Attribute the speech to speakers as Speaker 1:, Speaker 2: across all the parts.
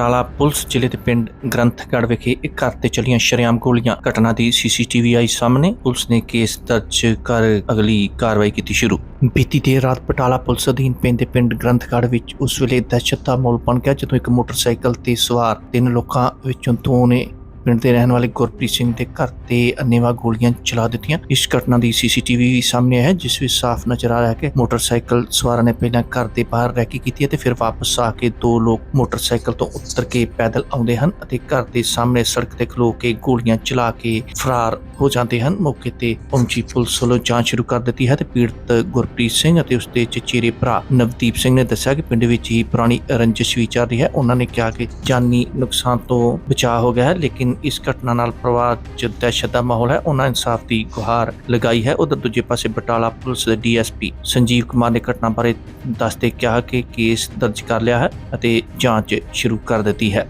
Speaker 1: Batala police ਜ਼ਿਲ੍ਹੇ ਦੇ ਪਿੰਡ ਗ੍ਰੰਥਗੜ੍ਹ ਵਿਖੇ ਇੱਕ ਘਰ ਤੇ ਚੱਲੀਆਂ ਸ਼ਰੇਆਮ ਗੋਲੀਆਂ ਘਟਨਾ ਦੀ ਸੀਸੀਟੀਵੀ ਆਈ ਸਾਹਮਣੇ। ਪੁਲਿਸ ਨੇ ਕੇਸ ਦਰਜ ਕਰ ਅਗਲੀ ਕਾਰਵਾਈ ਕੀਤੀ ਸ਼ੁਰੂ। ਬੀਤੀ ਦੇਰ ਰਾਤ ਬਟਾਲਾ ਪੁਲਿਸ ਅਧੀਨ ਪੈਂਦੇ ਪਿੰਡ ਗ੍ਰੰਥਗੜ੍ਹ ਵਿੱਚ ਉਸ ਵੇਲੇ ਦਹਿਸ਼ਤ ਦਾ ਮਾਹੌਲ ਬਣ ਗਿਆ, ਜਦੋਂ ਇੱਕ ਮੋਟਰਸਾਈਕਲ ਤੇ ਸਵਾਰ ਤਿੰਨ ਲੋਕਾਂ ਵਿੱਚੋਂ ਦੋ ਨੇ ਪਿੰਡ ਦੇ ਰਹਿਣ ਵਾਲੇ ਗੁਰਪ੍ਰੀਤ ਸਿੰਘ ਦੇ ਘਰ ਤੇ ਅੰਨੇਵਾ ਗੋਲੀਆਂ ਚਲਾ ਦਿੱਤੀਆਂ। ਇਸ ਘਟਨਾ ਦੀ ਸੀਸੀਟੀਵੀ ਸਾਹਮਣੇ ਹੈ, ਜਿਸ ਵਿੱਚ ਸਾਫ਼ ਨਜ਼ਰ ਆ ਰਿਹਾ ਹੈ ਕਿ ਮੋਟਰਸਾਈਕਲ ਸਵਾਰਾਂ ਨੇ ਪਹਿਲਾਂ ਘਰ ਦੇ ਬਾਹਰ ਰਹਿ ਕੇ ਕੀਤੀ ਹੈ ਤੇ ਫਿਰ ਵਾਪਸ ਆ ਕੇ ਦੋ ਲੋਕ ਮੋਟਰਸਾਈਕਲ ਤੋਂ ਉਤਰ ਕੇ ਪੈਦਲ ਆਉਂਦੇ ਹਨ ਅਤੇ ਘਰ ਦੇ ਸਾਹਮਣੇ ਸੜਕ ਤੇ ਖਲੋ ਕੇ ਗੋਲੀਆਂ ਚਲਾ ਕੇ ਫਰਾਰ ਹੋ ਜਾਂਦੇ ਹਨ। ਮੌਕੇ ਤੇ ਪਹੁੰਚੀ ਪੁਲਿਸ ਵੱਲੋਂ ਜਾਂਚ ਸ਼ੁਰੂ ਕਰ ਦਿੱਤੀ ਹੈ ਤੇ ਪੀੜਤ ਗੁਰਪ੍ਰੀਤ ਸਿੰਘ ਅਤੇ ਉਸਦੇ ਚਚੇਰੇ ਭਰਾ ਨਵਦੀਪ ਸਿੰਘ ਨੇ ਦੱਸਿਆ ਕਿ ਪਿੰਡ ਵਿੱਚ ਹੀ ਪੁਰਾਣੀ ਰੰਜਿਸ਼ ਵੀ ਚੱਲ ਰਹੀ ਹੈ। ਉਹਨਾਂ ਨੇ ਕਿਹਾ ਕਿ ਜਾਨੀ ਨੁਕਸਾਨ ਤੋਂ ਬਚਾਅ ਹੋ ਗਿਆ ਹੈ, ਲੇਕਿਨ ਇਸ ਘਟਨਾ ਨਾਲ ਪਰਿਵਾਰ 'ਚ ਦਹਿਸ਼ਤ ਦਾ ਮਾਹੌਲ ਹੈ, ਉਹਨਾਂ ਇਨਸਾਫ ਦੀ ਗੁਹਾਰ ਲਗਾਈ ਹੈ। ਉਧਰ ਦੂਜੇ ਪਾਸੇ ਬਟਾਲਾ ਪੁਲਿਸ ਦੇ ਡੀਐਸਪੀ ਸੰਜੀਵ ਕੁਮਾਰ ਨੇ ਘਟਨਾ ਬਾਰੇ ਦੱਸਦੇ ਕਿਹਾ ਕਿ ਕੇਸ ਦਰਜ ਕਰ ਲਿਆ ਹੈ ਅਤੇ ਜਾਂਚ ਸ਼ੁਰੂ ਕਰ ਦਿੱਤੀ ਹੈ।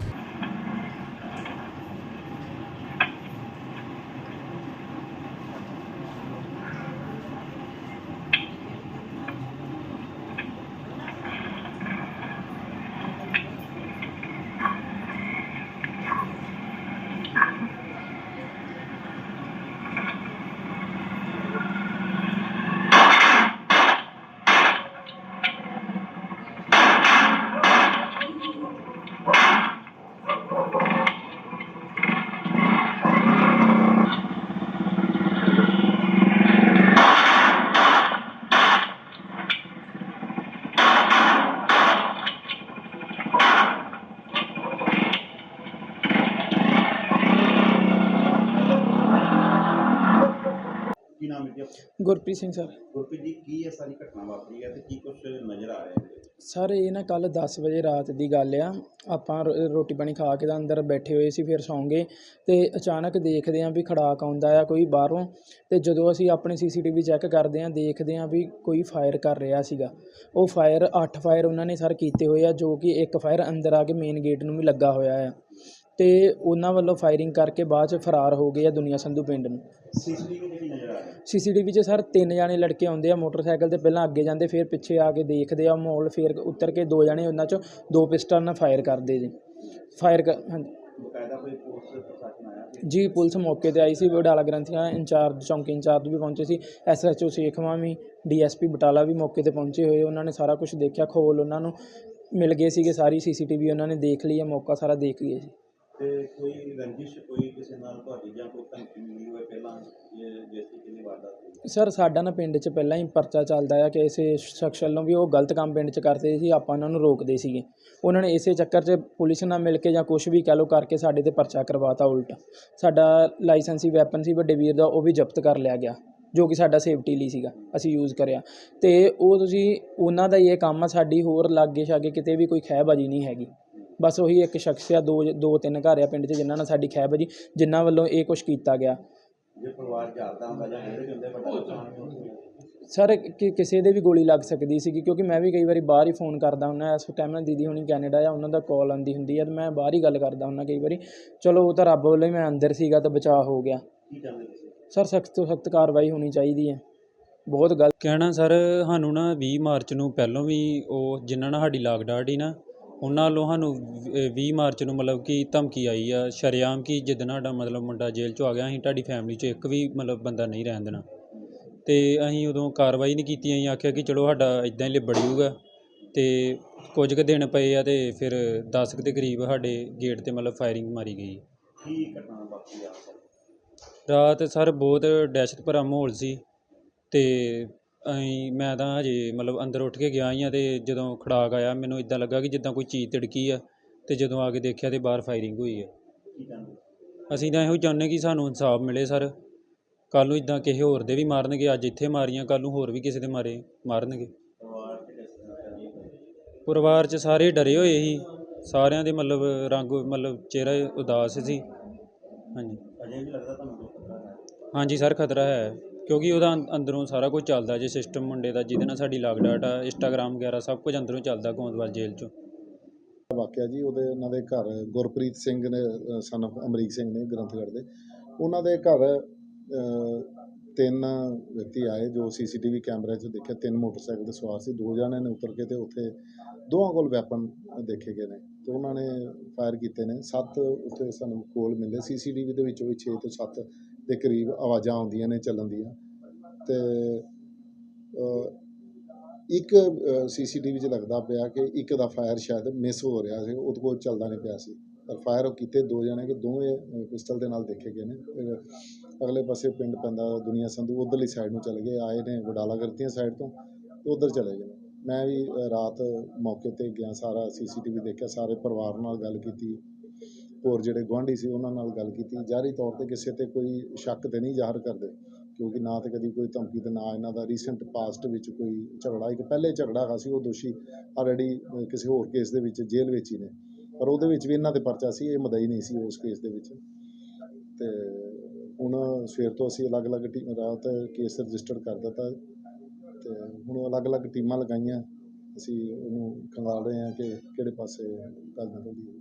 Speaker 2: ਗੁਰਪ੍ਰੀਤ ਸਿੰਘ ਸਰ।
Speaker 3: ਗੁਰਪ੍ਰੀਤ ਜੀ ਕੀ ਇਹ ਸਾਰੀ ਘਟਨਾ ਵਾਪਰੀ ਹੈ ਤੇ ਕੀ ਕੁਝ ਨਜ਼ਰ ਆ ਰਿਹਾ ਹੈ?
Speaker 2: ਸਰ ਇਹ ਨਾ ਕੱਲ 10 ਵਜੇ ਰਾਤ ਦੀ ਗੱਲ ਆ। ਆਪਾਂ ਰੋ- ਰੋਟੀ ਪਾਣੀ ਖਾ ਕੇ ਤਾਂ ਅੰਦਰ ਬੈਠੇ ਹੋਏ ਸੀ ਫਿਰ ਸੌਂ ਗਏ ਤੇ ਅਚਾਨਕ ਦੇਖਦੇ ਆਂ ਵੀ ਖੜਾਕ ਆਉਂਦਾ ਆ ਕੋਈ ਬਾਹਰੋਂ ਤੇ ਜਦੋਂ ਅਸੀਂ ਆਪਣੇ ਸੀਸੀਟੀਵੀ ਚੈੱਕ ਕਰਦੇ ਆਂ ਦੇਖਦੇ ਆਂ ਵੀ ਕੋਈ ਫਾਇਰ ਕਰ ਰਿਹਾ ਸੀਗਾ। ਉਹ ਫਾਇਰ 8 ਫਾਇਰ ਉਹਨਾਂ ਨੇ ਸਰ ਕੀਤੇ ਹੋਏ ਆ ਜੋ ਕਿ ਇੱਕ ਫਾਇਰ ਅੰਦਰ ਆ ਕੇ ਮੇਨ ਗੇਟ ਨੂੰ ਵੀ ਲੱਗਾ ਹੋਇਆ ਆ। ਤੇ ਉਹਨਾਂ ਵੱਲੋਂ ਫਾਇਰਿੰਗ ਕਰਕੇ ਬਾਅਦ ਚ ਫਰਾਰ ਹੋ ਗਏ ਆ ਦੁਨੀਆ ਸੰਧੂ ਪਿੰਡ ਨੂੰ।
Speaker 3: ਸੀਸੀਟੀਵੀ
Speaker 2: 'ਚ ਸਰ ਤਿੰਨ ਜਾਣੇ ਲੜਕੇ ਆਉਂਦੇ ਆ ਮੋਟਰਸਾਈਕਲ ਤੇ ਪਹਿਲਾਂ ਅੱਗੇ ਜਾਂਦੇ ਫਿਰ ਪਿੱਛੇ ਆ ਕੇ ਦੇਖਦੇ ਆ ਮਾਹੌਲ ਫਿਰ ਉਤਰ ਕੇ ਦੋ ਜਾਣੇ ਉਹਨਾਂ 'ਚੋਂ ਦੋ ਪਿਸਟਲ ਨਾਲ ਫਾਇਰ ਕਰਦੇ ਜੀ। ਫਾਇਰ ਹਾਂਜੀ।
Speaker 3: ਆਇਆ ਸੀ?
Speaker 2: ਜੀ ਪੁਲਿਸ ਮੌਕੇ ਤੇ ਆਈ ਸੀ ਬਡਾਲਾ ਗ੍ਰੰਥੀਆਂ ਇੰਚਾਰਜ ਚੌਂਕੀ ਇੰਚਾਰਜ ਵੀ ਪਹੁੰਚੇ ਸੀ ਐਸਐਚਓ ਸੇਖਵਾਂ ਵੀ ਡੀਐਸਪੀ ਬਟਾਲਾ ਵੀ ਮੌਕੇ ਤੇ ਪਹੁੰਚੇ ਹੋਏ ਉਹਨਾਂ ਨੇ ਸਾਰਾ ਕੁਝ ਦੇਖਿਆ ਖੋਲ ਉਹਨਾਂ ਨੂੰ ਮਿਲ ਗਏ ਸੀਗੇ ਸਾਰੀ ਸੀਸੀਟੀਵੀ ਉਹਨਾਂ ਨੇ ਦੇਖ ਲਈ ਹੈ ਮੌਕਾ ਸਾਰਾ ਦੇਖ ਗਏ ਜੀ।
Speaker 3: ਤੇ ਕੋਈ ਰੰਜਿਸ਼, ਕੋਈ ਕਿਸੇ ਨਾਲ ਤੁਹਾਡੀ ਜਾਂ ਕੋਈ ਧਮਕੀ ਮਿਲੀ ਹੋਵੇ ਪਹਿਲਾਂ ਇਹ ਕਿੰਨੀ ਵਾਰਦਾਤ ਹੋਈ
Speaker 2: ਸਰ, ਸਾਡਾ ਨਾ ਪਿੰਡ 'ਚ ਪਹਿਲਾਂ ਹੀ ਪਰਚਾ ਚੱਲਦਾ ਆ ਕਿ ਇਸੇ ਸ਼ਖਸ ਵੱਲੋਂ ਵੀ ਉਹ ਗਲਤ ਕੰਮ ਪਿੰਡ 'ਚ ਕਰਦੇ ਸੀ, ਆਪਾਂ ਉਹਨਾਂ ਨੂੰ ਰੋਕਦੇ ਸੀਗੇ। ਉਹਨਾਂ ਨੇ ਇਸੇ ਚੱਕਰ 'ਚ ਪੁਲਿਸ ਨਾਲ ਮਿਲ ਕੇ ਜਾਂ ਕੁਝ ਵੀ ਕਹਿ ਲਓ ਕਰਕੇ ਸਾਡੇ ਤੇ ਪਰਚਾ ਕਰਵਾਤਾ ਉਲਟ। ਸਾਡਾ ਲਾਇਸੈਂਸੀ ਵੈਪਨ ਸੀ, ਵੱਡੇ ਵੀਰ ਦਾ, ਉਹ ਵੀ ਜ਼ਬਤ ਕਰ ਲਿਆ ਗਿਆ, ਜੋ ਕਿ ਸਾਡਾ ਸੇਫਟੀ ਲਈ ਸੀਗਾ, ਅਸੀਂ ਯੂਜ਼ ਕਰਿਆ। ਤੇ ਉਹ ਤੁਸੀਂ, ਉਹਨਾਂ ਦਾ ਹੀ ਇਹ ਕੰਮ ਆ, ਸਾਡੀ ਹੋਰ ਲਾਗੇ ਛਾਗੇ ਕਿਤੇ ਵੀ ਕੋਈ ਖਹਿਬਾਜੀ ਨਹੀਂ ਹੈਗੀ। ਬਸ ਉਹੀ ਇੱਕ ਸ਼ਖਸ ਆ ਦੋ ਦੋ ਤਿੰਨ ਘਰ ਆ ਪਿੰਡ 'ਚ ਜਿਨ੍ਹਾਂ ਨਾਲ ਸਾਡੀ ਖਹਿਬਾਜੀ ਜਿਨ੍ਹਾਂ ਵੱਲੋਂ ਇਹ ਕੁਝ ਕੀਤਾ ਗਿਆ।
Speaker 3: ਜੇ ਪਰਿਵਾਰ ਜਾਗਦਾ ਹੁੰਦਾ ਜਾਂ ਜਿਹੜੇ ਵੀ ਹੁੰਦੇ ਵੱਡਾ ਨੁਕਸਾਨ ਵੀ ਹੁੰਦਾ।
Speaker 2: ਸਰ ਕਿ ਕਿਸੇ ਦੇ ਵੀ ਗੋਲੀ ਲੱਗ ਸਕਦੀ ਸੀਗੀ ਕਿਉਂਕਿ ਮੈਂ ਵੀ ਕਈ ਵਾਰੀ ਬਾਹਰ ਹੀ ਫੋਨ ਕਰਦਾ ਹੁੰਦਾ ਇਸ ਟਾਈਮ ਨਾਲ ਦੀਦੀ ਹੁਣੀ ਕੈਨੇਡਾ ਆ ਉਹਨਾਂ ਦਾ ਕਾਲ ਆਉਂਦੀ ਹੁੰਦੀ ਆ ਤੇ ਮੈਂ ਬਾਹਰ ਹੀ ਗੱਲ ਕਰਦਾ ਹੁੰਦਾ ਕਈ ਵਾਰੀ ਚਲੋ ਉਹ ਤਾਂ ਰੱਬ ਵੱਲੋਂ ਹੀ ਮੈਂ ਅੰਦਰ ਸੀਗਾ ਤਾਂ ਬਚਾਅ ਹੋ ਗਿਆ।
Speaker 3: ਕੀ ਚਾਹੁੰਦੇ ਤੁਸੀਂ?
Speaker 2: ਸਰ ਸਖਤ ਤੋਂ ਸਖਤ ਕਾਰਵਾਈ ਹੋਣੀ ਚਾਹੀਦੀ ਹੈ। ਬਹੁਤ ਗਲਤ।
Speaker 4: ਕਹਿਣਾ ਸਰ ਸਾਨੂੰ ਨਾ 20 ਮਾਰਚ ਨੂੰ ਪਹਿਲੋਂ ਵੀ ਉਹ ਜਿਨ੍ਹਾਂ ਨਾਲ ਸਾਡੀ ਲਾਗ ਡਾਟ ਸੀ ਨਾ ਉਹਨਾਂ ਵੱਲੋਂ ਸਾਨੂੰ ਵ- 20 ਮਾਰਚ ਨੂੰ ਮਤਲਬ ਕਿ ਧਮਕੀ ਆਈ ਆ ਸ਼ਰੇਆਮ ਕਿ ਜਿੱਦਣ ਸਾਡਾ ਮਤਲਬ ਮੁੰਡਾ ਜੇਲ੍ਹ 'ਚੋਂ ਆ ਗਿਆ ਅਸੀਂ ਤੁਹਾਡੀ ਫੈਮਿਲੀ 'ਚ ਇੱਕ ਵੀ ਮਤਲਬ ਬੰਦਾ ਨਹੀਂ ਰਹਿਣ ਦੇਣਾ। ਤੇ ਅਸੀਂ ਉਦੋਂ ਕਾਰਵਾਈ ਨਹੀਂ ਕੀਤੀ ਅਸੀਂ ਆਖਿਆ ਕਿ ਚਲੋ ਸਾਡਾ ਇਦਾਂ ਹੀ ਲਿਬੜ ਜੂਗਾ। ਤੇ ਕੁਝ ਕੁ ਦਿਨ ਪਏ ਆ ਤੇ ਫਿਰ 10 ਕੁ ਦੇ ਕਰੀਬ ਸਾਡੇ ਗੇਟ ਤੇ ਮਤਲਬ ਫਾਇਰਿੰਗ ਮਾਰੀ ਗਈ।
Speaker 3: ਕੀ ਘਟਨਾ ਵਾਪਰੀ ਆ?
Speaker 4: ਰਾਤ ਸਰ ਬਹੁਤ ਦਹਿਸ਼ਤ ਭਰਾ ਮਾਹੌਲ ਸੀ ਤੇ ਅਸੀਂ ਮੈਂ ਤਾਂ ਹਜੇ ਮਤਲਬ ਅੰਦਰ ਉੱਠ ਕੇ ਗਿਆ ਹੀ ਆ ਤੇ ਜਦੋਂ ਖੜਾਕ ਆਇਆ ਮੈਨੂੰ ਇਦਾਂ ਲੱਗਾ ਕਿ ਜਿੱਦਾਂ ਕੋਈ ਚੀਜ਼ ਤਿੜਕੀ ਆ ਤੇ ਜਦੋਂ ਆ ਕੇ ਦੇਖਿਆ ਤੇ ਬਾਹਰ ਫਾਇਰਿੰਗ ਹੋਈ
Speaker 3: ਚਾਹੁੰਦੇ
Speaker 4: ਅਸੀਂ ਤਾਂ ਇਹੋ ਚਾਹੁੰਦੇ ਕਿ ਸਾਨੂੰ ਇਨਸਾਫ ਮਿਲੇ ਸਰ। ਕੱਲ ਨੂੰ ਇਦਾਂ ਕਿਸੇ ਹੋਰ ਦੇ ਵੀ ਮਾਰਨਗੇ ਅੱਜ ਇੱਥੇ ਮਾਰੀਆਂ ਕੱਲ ਨੂੰ ਹੋਰ ਵੀ ਕਿਸੇ ਦੇ ਮਾਰੇ ਮਾਰਨਗੇ।
Speaker 3: ਪਰਿਵਾਰ
Speaker 4: 'ਚ ਸਾਰੇ ਡਰੇ ਹੋਏ ਸੀ। ਸਾਰਿਆਂ ਦੇ ਮਤਲਬ ਰੰਗ ਮਤਲਬ ਚਿਹਰਾ ਉਦਾਸ ਸੀ। ਹਾਂਜੀ।
Speaker 3: ਹੈ?
Speaker 4: ਹਾਂਜੀ ਸਰ ਖਤਰਾ ਹੈ। ਕਿਉਂਕਿ ਉਹਦਾ ਅੰਦਰੋਂ ਸਾਰਾ ਕੁਝ ਚੱਲਦਾ ਜੇ ਸਿਸਟਮ ਮੁੰਡੇ ਦਾ, ਜਿਹਦੇ ਨਾਲ ਸਾਡੀ ਲਾਗ ਡਾਟ ਆ ਇੰਸਟਾਗ੍ਰਾਮ ਵਗੈਰਾ ਸਭ ਕੁਝ ਅੰਦਰੋਂ ਚੱਲਦਾ ਗੋਂਦਵਾਲ ਜੇਲ੍ਹ 'ਚੋਂ।
Speaker 5: ਵਾਕਿਆ ਜੀ, ਉਹਦੇ ਉਹਨਾਂ ਦੇ ਘਰ ਗੁਰਪ੍ਰੀਤ ਸਿੰਘ ਨੇ ਸਨ ਅਮਰੀਕ ਸਿੰਘ ਨੇ ਗ੍ਰੰਥਗੜ੍ਹ ਦੇ। ਉਹਨਾਂ ਦੇ ਘਰ ਤਿੰਨ ਵਿਅਕਤੀ ਆਏ ਜੋ ਸੀਸੀਟੀਵੀ ਕੈਮਰੇ 'ਚ ਦੇਖਿਆ। ਤਿੰਨ ਮੋਟਰਸਾਈਕਲ ਤੇ ਸਵਾਰ ਸੀ। ਦੋ ਜਣੇ ਨੇ ਉਤਰ ਕੇ ਤੇ ਉੱਥੇ ਦੋਵਾਂ ਕੋਲ ਵੈਪਨ ਦੇਖੇ ਗਏ ਨੇ। ਤੇ ਉਹਨਾਂ ਨੇ ਫਾਇਰ ਕੀਤੇ ਨੇ। ਸੱਤ ਉੱਥੇ ਸਾਨੂੰ ਕੋਲ ਮਿਲੇ। ਸੀਸੀਟੀਵੀ ਦੇ ਵਿੱਚੋਂ ਵੀ 6 ਤੋਂ 7 ਦੇ ਕਰੀਬ ਆਵਾਜ਼ਾਂ ਆਉਂਦੀਆਂ ਨੇ ਚੱਲਣ ਦੀਆਂ। ਤੇ ਅ, ਇੱਕ ਸੀਸੀਟੀਵੀ 'ਚ ਲੱਗਦਾ ਪਿਆ ਕਿ ਇੱਕ ਦਾ ਫਾਇਰ ਸ਼ਾਇਦ ਮਿਸ ਹੋ ਰਿਹਾ ਸੀ ਉਹਦੇ ਕੋਲ ਚੱਲਦਾ ਨਹੀਂ ਪਿਆ ਸੀ। ਪਰ ਫਾਇਰ ਉਹ ਕੀਤੇ ਦੋ ਜਣੇ ਕਿ ਦੋਵੇਂ ਪਿਸਟਲ ਦੇ ਨਾਲ ਦੇਖੇ ਗਏ ਨੇ। ਅਗਲੇ ਪਾਸੇ ਪਿੰਡ ਪੈਂਦਾ ਦੁਨੀਆ ਸੰਧੂ ਉਧਰਲੀ ਸਾਈਡ ਨੂੰ ਚਲੇ ਗਏ ਆਏ ਨੇ ਵਡਾਲਾ ਕਰਤੀਆਂ ਸਾਈਡ ਤੋਂ ਤੇ ਉਧਰ ਚਲੇ ਗਏ ਮੈਂ ਵੀ ਰਾਤ ਮੌਕੇ ਤੇ ਗਿਆ ਸਾਰਾ ਸੀਸੀਟੀਵੀ ਦੇਖਿਆ ਸਾਰੇ ਪਰਿਵਾਰ ਨਾਲ ਗੱਲ ਕੀਤੀ। ਹੋਰ ਜਿਹੜੇ ਗੁਆਂਢੀ ਸੀ ਉਹਨਾਂ ਨਾਲ ਗੱਲ ਕੀਤੀ। ਜਾਰੀ ਤੌਰ ਤੇ ਕਿਸੇ ਤੇ ਕੋਈ ਸ਼ੱਕ ਤੇ ਨਹੀਂ ਜ਼ਾਹਰ ਕਰਦੇ, ਕਿਉਂਕਿ ਨਾ ਤੇ ਕਦੀ ਕੋਈ ਧਮਕੀ ਤੇ ਨਾ ਇਹਨਾਂ ਦਾ ਰੀਸੈਂਟ ਪਾਸਟ ਵਿੱਚ ਕੋਈ ਝਗੜਾ। ਇੱਕ ਪਹਿਲੇ ਝਗੜਾ ਹੈਗਾ ਸੀ, ਉਹ ਦੋਸ਼ੀ ਆਲਰੇਡੀ ਕਿਸੇ ਹੋਰ ਕੇਸ ਦੇ ਵਿੱਚ ਜੇਲ੍ਹ ਵਿੱਚ ਹੀ ਨੇ। ਪਰ ਉਹਦੇ ਵਿੱਚ ਵੀ ਇਹਨਾਂ ਦੇ ਪਰਚਾ ਸੀ, ਇਹ ਮਦਈ ਨਹੀਂ ਸੀ ਉਸ ਕੇਸ ਦੇ ਵਿੱਚ। ਤੇ ਹੁਣ ਸਵੇਰ ਤੋਂ ਅਸੀਂ ਅਲੱਗ-ਅਲੱਗ ਟੀਮ, ਰਾਤ ਕੇਸ ਰਜਿਸਟਰ ਕਰ ਦਿੱਤਾ। ਤੇ ਹੁਣ ਅਲੱਗ-ਅਲੱਗ ਟੀਮਾਂ ਲਗਾਈਆਂ। ਅਸੀਂ ਉਹਨੂੰ ਖੰਗਾਲ ਰਹੇ ਹਾਂ ਕਿ ਕਿਹੜੇ ਪਾਸੇ ਗੱਲ ਨਿਕਲਦੀ ਹੈ।